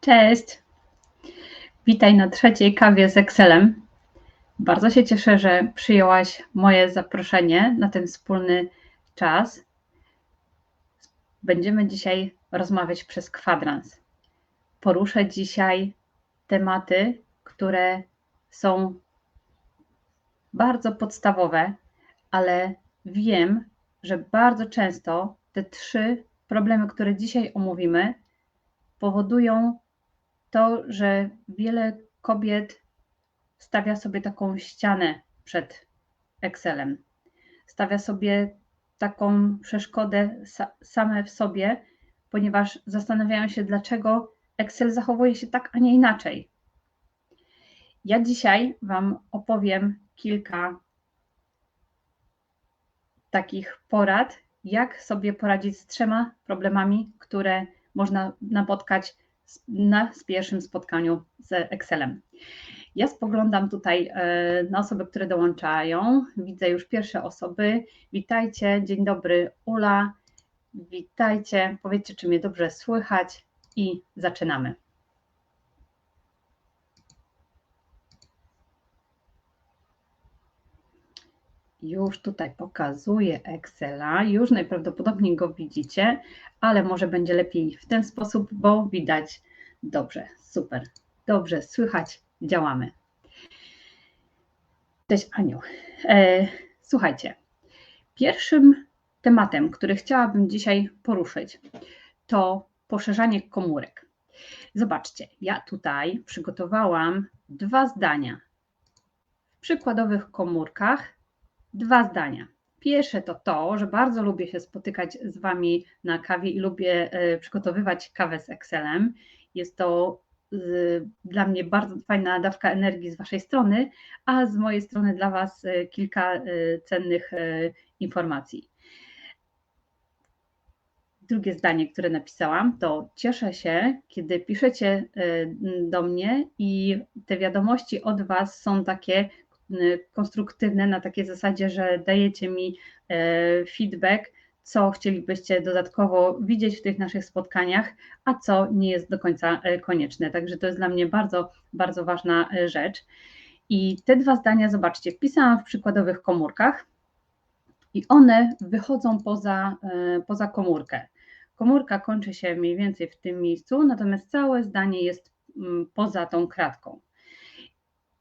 Cześć! Witaj na trzeciej kawie z Excelem. Bardzo się cieszę, że przyjęłaś moje zaproszenie na ten wspólny czas. Będziemy dzisiaj rozmawiać przez kwadrans. Poruszę dzisiaj tematy, które są bardzo podstawowe, ale wiem, że bardzo często te trzy problemy, które dzisiaj omówimy, powodują to, że wiele kobiet stawia sobie taką ścianę przed Excelem. Stawia sobie taką przeszkodę sa same w sobie, ponieważ zastanawiają się, dlaczego Excel zachowuje się tak, a nie inaczej. Ja dzisiaj Wam opowiem kilka takich porad, jak sobie poradzić z trzema problemami, które można napotkać na pierwszym spotkaniu z Excelem. Ja spoglądam tutaj e, na osoby, które dołączają. Widzę już pierwsze osoby. Witajcie, dzień dobry, Ula. Witajcie, powiedzcie, czy mnie dobrze słychać i zaczynamy. Już tutaj pokazuję Excela, już najprawdopodobniej go widzicie, ale może będzie lepiej w ten sposób, bo widać dobrze. Super, dobrze, słychać, działamy. Cześć Aniu. E, słuchajcie, pierwszym tematem, który chciałabym dzisiaj poruszyć, to poszerzanie komórek. Zobaczcie, ja tutaj przygotowałam dwa zdania. W przykładowych komórkach dwa zdania. Pierwsze to to, że bardzo lubię się spotykać z Wami na kawie i lubię e, przygotowywać kawę z Excelem. Jest to dla mnie bardzo fajna dawka energii z Waszej strony, a z mojej strony dla Was e, kilka e, cennych informacji. Drugie zdanie, które napisałam, to cieszę się, kiedy piszecie do mnie i te wiadomości od Was są takie, konstruktywne na takiej zasadzie, że dajecie mi e, feedback, co chcielibyście dodatkowo widzieć w tych naszych spotkaniach, a co nie jest do końca e, konieczne. Także to jest dla mnie bardzo, bardzo ważna e, rzecz. I te dwa zdania, zobaczcie, wpisałam w przykładowych komórkach i one wychodzą poza, poza komórkę. Komórka kończy się mniej więcej w tym miejscu, natomiast całe zdanie jest mm, poza tą kratką.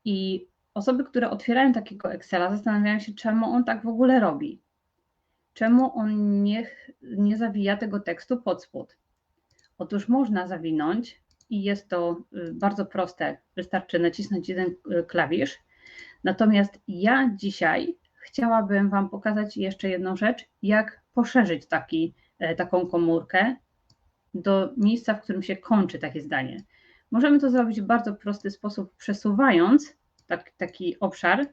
I Osoby, które otwierają takiego Excela, zastanawiają się, czemu on tak w ogóle robi. Czemu on nie, nie zawija tego tekstu pod spód? Otóż można zawinąć i jest to y, bardzo proste. Wystarczy nacisnąć jeden y, klawisz. Natomiast ja dzisiaj chciałabym Wam pokazać jeszcze jedną rzecz, jak poszerzyć taki, e, taką komórkę do miejsca, w którym się kończy takie zdanie. Możemy to zrobić w bardzo prosty sposób, przesuwając tak, taki obszar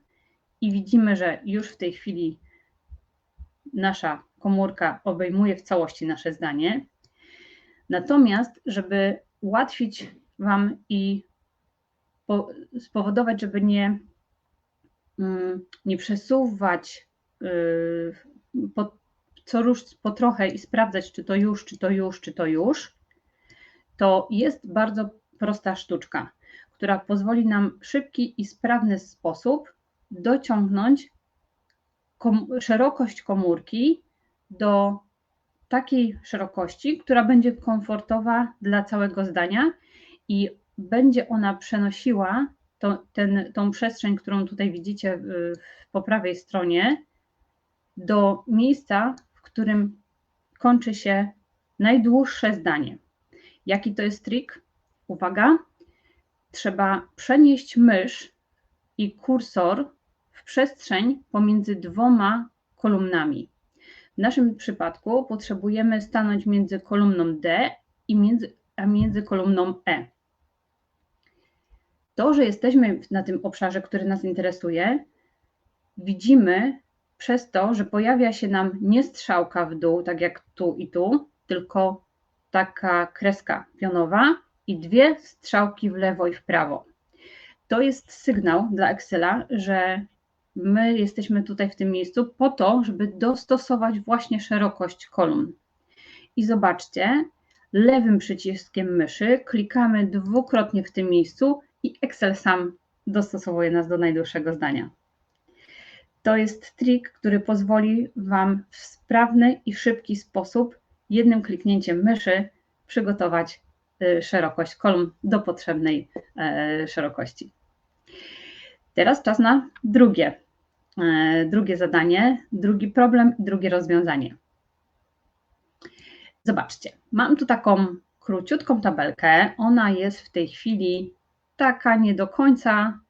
i widzimy, że już w tej chwili nasza komórka obejmuje w całości nasze zdanie. Natomiast, żeby ułatwić Wam i spowodować, żeby nie, mm, nie przesuwać y, po, co rusz po trochę i sprawdzać, czy to już, czy to już, czy to już, to jest bardzo prosta sztuczka która pozwoli nam w szybki i sprawny sposób dociągnąć kom szerokość komórki do takiej szerokości, która będzie komfortowa dla całego zdania i będzie ona przenosiła to, ten, tą przestrzeń, którą tutaj widzicie po prawej stronie, do miejsca, w którym kończy się najdłuższe zdanie. Jaki to jest trik? Uwaga, trzeba przenieść mysz i kursor w przestrzeń pomiędzy dwoma kolumnami. W naszym przypadku potrzebujemy stanąć między kolumną D i między, a między kolumną E. To, że jesteśmy na tym obszarze, który nas interesuje, widzimy przez to, że pojawia się nam nie strzałka w dół, tak jak tu i tu, tylko taka kreska pionowa, i dwie strzałki w lewo i w prawo. To jest sygnał dla Excela, że my jesteśmy tutaj w tym miejscu po to, żeby dostosować właśnie szerokość kolumn. I zobaczcie, lewym przyciskiem myszy klikamy dwukrotnie w tym miejscu i Excel sam dostosowuje nas do najdłuższego zdania. To jest trik, który pozwoli Wam w sprawny i szybki sposób jednym kliknięciem myszy przygotować szerokość kolumn do potrzebnej e, szerokości. Teraz czas na drugie, e, drugie zadanie, drugi problem drugie rozwiązanie. Zobaczcie, mam tu taką króciutką tabelkę. Ona jest w tej chwili taka nie do końca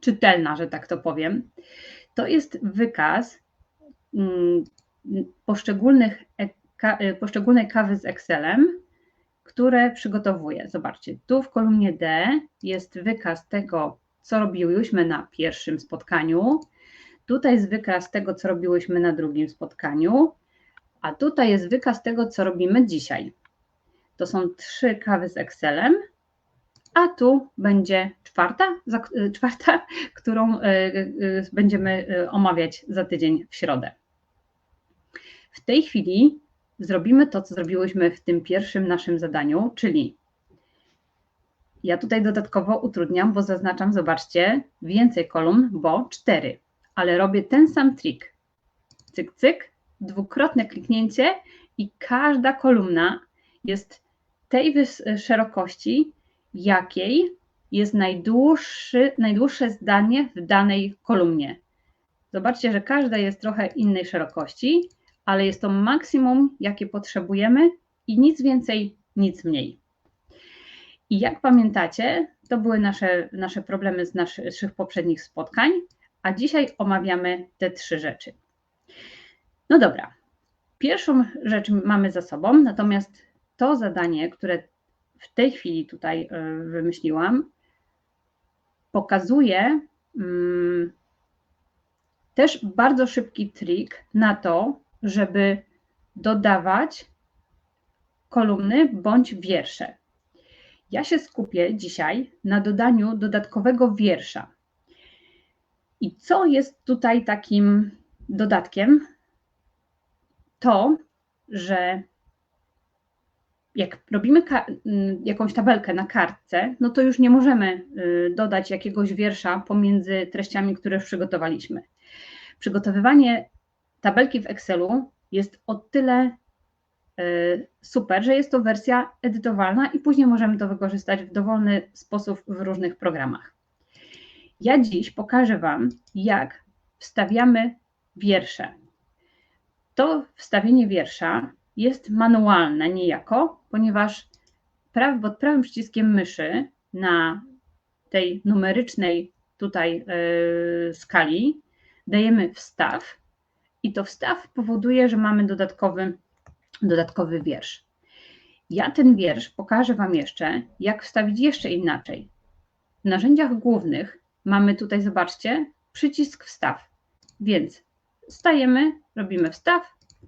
czytelna, że tak to powiem. To jest wykaz mm, poszczególnych, e, poszczególnej kawy z Excelem, które przygotowuję. Zobaczcie, tu w kolumnie D jest wykaz tego, co robiłyśmy na pierwszym spotkaniu. Tutaj jest wykaz tego, co robiłyśmy na drugim spotkaniu. A tutaj jest wykaz tego, co robimy dzisiaj. To są trzy kawy z Excelem, a tu będzie czwarta, y, czwarta którą y, y, będziemy omawiać za tydzień w środę. W tej chwili zrobimy to, co zrobiłyśmy w tym pierwszym naszym zadaniu, czyli ja tutaj dodatkowo utrudniam, bo zaznaczam, zobaczcie, więcej kolumn, bo cztery, ale robię ten sam trik. Cyk, cyk, dwukrotne kliknięcie i każda kolumna jest tej szerokości, jakiej jest najdłuższy, najdłuższe zdanie w danej kolumnie. Zobaczcie, że każda jest trochę innej szerokości, ale jest to maksimum, jakie potrzebujemy i nic więcej, nic mniej. I jak pamiętacie, to były nasze, nasze problemy z naszych poprzednich spotkań, a dzisiaj omawiamy te trzy rzeczy. No dobra, pierwszą rzecz mamy za sobą, natomiast to zadanie, które w tej chwili tutaj e, wymyśliłam, pokazuje mm, też bardzo szybki trik na to, żeby dodawać kolumny bądź wiersze. Ja się skupię dzisiaj na dodaniu dodatkowego wiersza. I co jest tutaj takim dodatkiem? To, że jak robimy jakąś tabelkę na kartce, no to już nie możemy y, dodać jakiegoś wiersza pomiędzy treściami, które już przygotowaliśmy. Przygotowywanie tabelki w Excelu jest o tyle y, super, że jest to wersja edytowalna i później możemy to wykorzystać w dowolny sposób w różnych programach. Ja dziś pokażę Wam, jak wstawiamy wiersze. To wstawienie wiersza jest manualne niejako, ponieważ praw, pod prawym przyciskiem myszy na tej numerycznej tutaj yy, skali dajemy wstaw i to wstaw powoduje, że mamy dodatkowy, dodatkowy wiersz. Ja ten wiersz pokażę Wam jeszcze, jak wstawić jeszcze inaczej. W narzędziach głównych mamy tutaj, zobaczcie, przycisk wstaw. Więc stajemy, robimy wstaw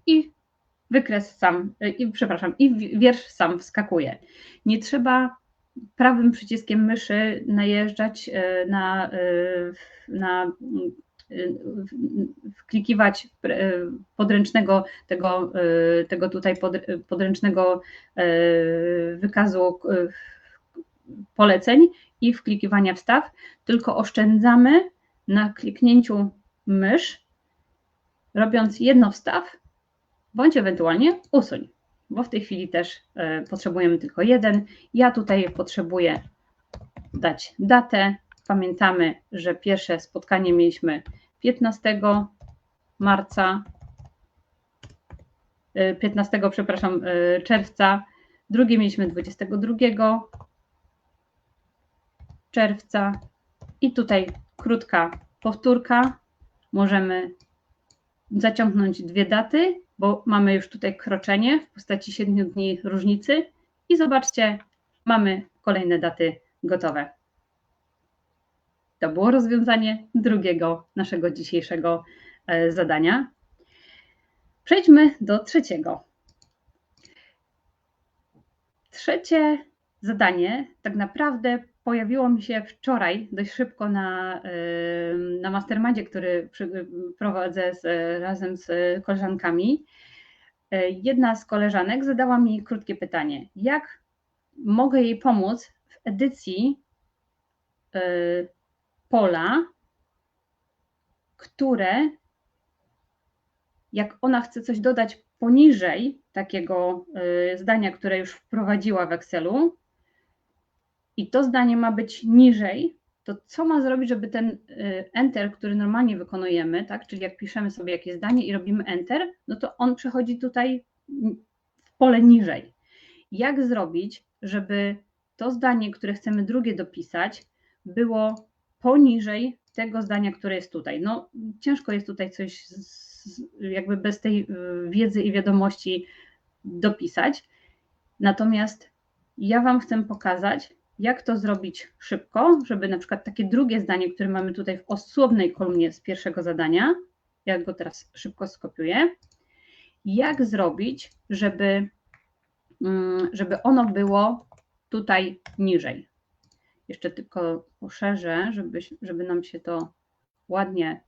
i wykres sam, i, przepraszam, i wiersz sam wskakuje. Nie trzeba prawym przyciskiem myszy najeżdżać e, na, e, na wklikiwać podręcznego tego, tego tutaj podręcznego wykazu poleceń i wklikiwania wstaw, tylko oszczędzamy na kliknięciu mysz, robiąc jedno wstaw bądź ewentualnie usuń, bo w tej chwili też e, potrzebujemy tylko jeden. Ja tutaj potrzebuję dać datę. Pamiętamy, że pierwsze spotkanie mieliśmy 15 marca, 15, e, przepraszam, e, czerwca, drugie mieliśmy 22 czerwca i tutaj krótka powtórka. Możemy zaciągnąć dwie daty bo mamy już tutaj kroczenie w postaci 7 dni różnicy i zobaczcie, mamy kolejne daty gotowe. To było rozwiązanie drugiego naszego dzisiejszego e, zadania. Przejdźmy do trzeciego. Trzecie zadanie tak naprawdę pojawiło mi się wczoraj dość szybko na, na mastermindzie, który prowadzę z, razem z koleżankami. e, jedna z koleżanek zadała mi krótkie pytanie: jak mogę jej pomóc w edycji e, pola, które jak ona chce coś dodać poniżej takiego e, zdania, które już wprowadziła w Excelu, i to zdanie ma być niżej, to co ma zrobić, żeby ten y, enter, który normalnie wykonujemy, tak, czyli jak piszemy sobie jakieś zdanie i robimy enter, no to on przechodzi tutaj w pole niżej. Jak zrobić, żeby to zdanie, które chcemy drugie dopisać, było poniżej tego zdania, które jest tutaj? No, ciężko jest tutaj coś z, jakby bez tej y, wiedzy i wiadomości dopisać. Natomiast ja Wam chcę pokazać, jak to zrobić szybko, żeby na przykład takie drugie zdanie, które mamy tutaj w osobnej kolumnie z pierwszego zadania, ja go teraz szybko skopiuję, jak zrobić, żeby, mm, żeby ono było tutaj niżej. Jeszcze tylko poszerzę, żeby, żeby nam się to ładnie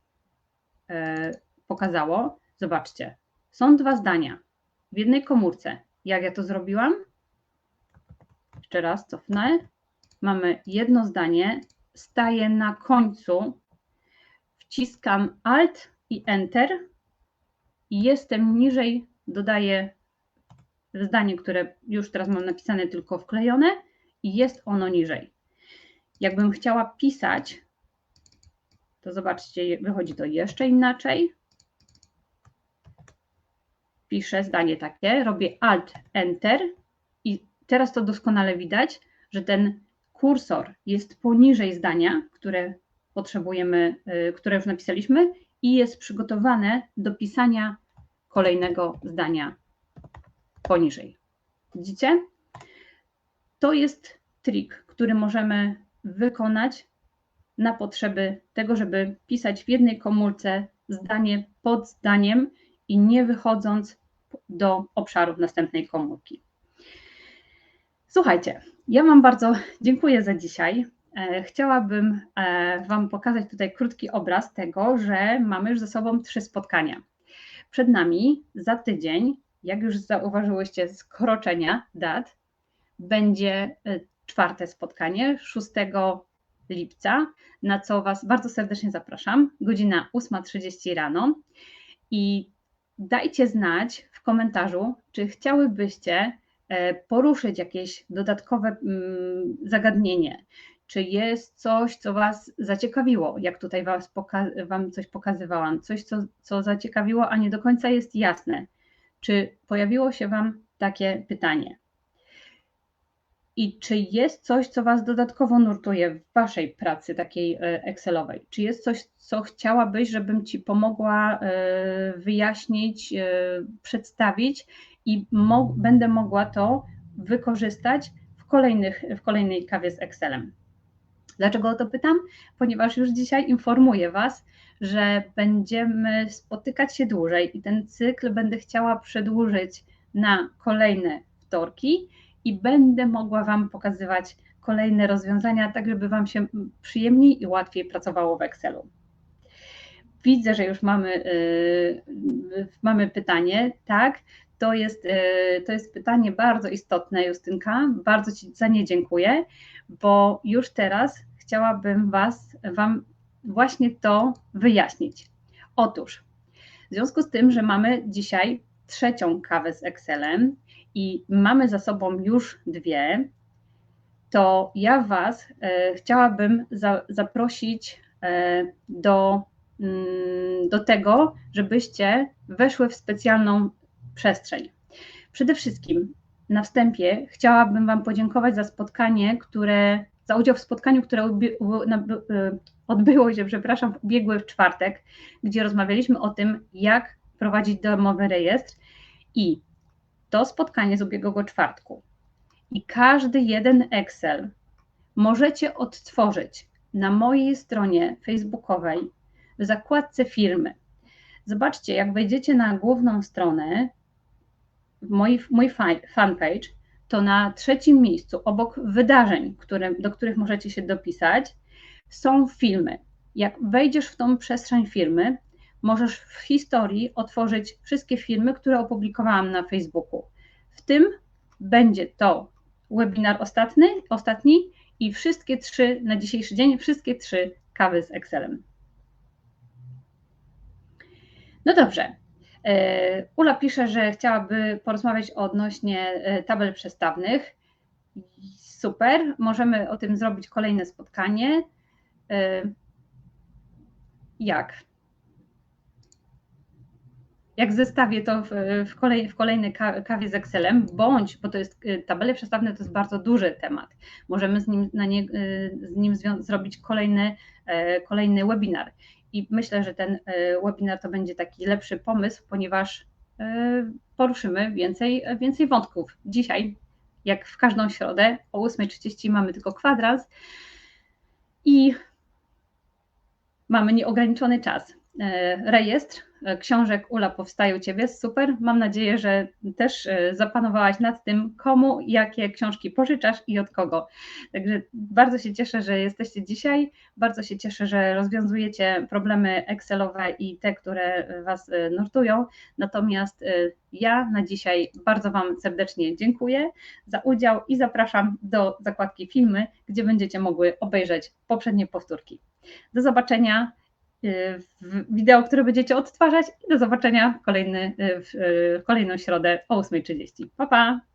e, pokazało. Zobaczcie, są dwa zdania w jednej komórce. Jak ja to zrobiłam? Jeszcze raz cofnę mamy jedno zdanie, staję na końcu, wciskam Alt i Enter i jestem niżej, dodaję zdanie, które już teraz mam napisane, tylko wklejone i jest ono niżej. Jakbym chciała pisać, to zobaczcie, wychodzi to jeszcze inaczej. Piszę zdanie takie, robię Alt, Enter i teraz to doskonale widać, że ten kursor jest poniżej zdania, które potrzebujemy, y, które już napisaliśmy i jest przygotowane do pisania kolejnego zdania poniżej. Widzicie? To jest trik, który możemy wykonać na potrzeby tego, żeby pisać w jednej komórce zdanie pod zdaniem i nie wychodząc do obszarów następnej komórki. Słuchajcie, ja Wam bardzo dziękuję za dzisiaj. E, chciałabym e, Wam pokazać tutaj krótki obraz tego, że mamy już ze sobą trzy spotkania. Przed nami za tydzień, jak już zauważyłyście z kroczenia dat, będzie e, czwarte spotkanie 6 lipca, na co Was bardzo serdecznie zapraszam. Godzina 8.30 rano. I dajcie znać w komentarzu, czy chciałybyście E, poruszyć jakieś dodatkowe mm, zagadnienie, czy jest coś, co Was zaciekawiło, jak tutaj was Wam coś pokazywałam, coś, co, co zaciekawiło, a nie do końca jest jasne. Czy pojawiło się Wam takie pytanie? I czy jest coś, co Was dodatkowo nurtuje w Waszej pracy takiej e, Excelowej? Czy jest coś, co chciałabyś, żebym Ci pomogła e, wyjaśnić, przedstawić i mo będę mogła to wykorzystać w, kolejnych, w kolejnej kawie z Excelem. Dlaczego o to pytam? Ponieważ już dzisiaj informuję Was, że będziemy spotykać się dłużej i ten cykl będę chciała przedłużyć na kolejne wtorki i będę mogła Wam pokazywać kolejne rozwiązania, tak żeby Wam się przyjemniej i łatwiej pracowało w Excelu. Widzę, że już mamy, yy, mamy pytanie. Tak, to jest, e, to jest pytanie bardzo istotne, Justynka. Bardzo Ci za nie dziękuję, bo już teraz chciałabym Was, Wam właśnie to wyjaśnić. Otóż, w związku z tym, że mamy dzisiaj trzecią kawę z Excelem i mamy za sobą już dwie, to ja Was e, chciałabym za, zaprosić e, do, mm, do tego, żebyście weszły w specjalną przestrzeń. Przede wszystkim na wstępie chciałabym Wam podziękować za spotkanie, które, za udział w spotkaniu, które e, odbyło się, przepraszam, w ubiegły w czwartek, gdzie rozmawialiśmy o tym, jak prowadzić domowy rejestr i to spotkanie z ubiegłego czwartku i każdy jeden Excel możecie odtworzyć na mojej stronie facebookowej w zakładce firmy. Zobaczcie, jak wejdziecie na główną stronę, mój, mój fanpage, to na trzecim miejscu, obok wydarzeń, które, do których możecie się dopisać, są filmy. Jak wejdziesz w tą przestrzeń firmy, możesz w historii otworzyć wszystkie filmy, które opublikowałam na Facebooku. W tym będzie to webinar ostatni, ostatni i wszystkie trzy na dzisiejszy dzień, wszystkie trzy kawy z Excelem. No dobrze. E, Ula pisze, że chciałaby porozmawiać odnośnie e, tabel przestawnych. Super, możemy o tym zrobić kolejne spotkanie. E, jak? Jak zestawię to w, w, kolej, w kolejnej kawie z Excelem, bądź, bo to jest tabele przestawne, to jest bardzo duży temat. Możemy z nim, nie, z nim zrobić kolejny, kolejny webinar. I myślę, że ten webinar to będzie taki lepszy pomysł, ponieważ poruszymy więcej, więcej wątków. Dzisiaj jak w każdą środę o 8.30 mamy tylko kwadrans i mamy nieograniczony czas. E, rejestr e, książek Ula powstaje u Ciebie, super. Mam nadzieję, że też e, zapanowałaś nad tym, komu jakie książki pożyczasz i od kogo. Także bardzo się cieszę, że jesteście dzisiaj. Bardzo się cieszę, że rozwiązujecie problemy Excelowe i te, które Was nurtują. Natomiast ja na dzisiaj bardzo Wam serdecznie dziękuję za udział i zapraszam do zakładki filmy, gdzie będziecie mogły obejrzeć poprzednie powtórki. Do zobaczenia wideo, które będziecie odtwarzać i do zobaczenia w, kolejny, w kolejną środę o 8.30. Pa, pa!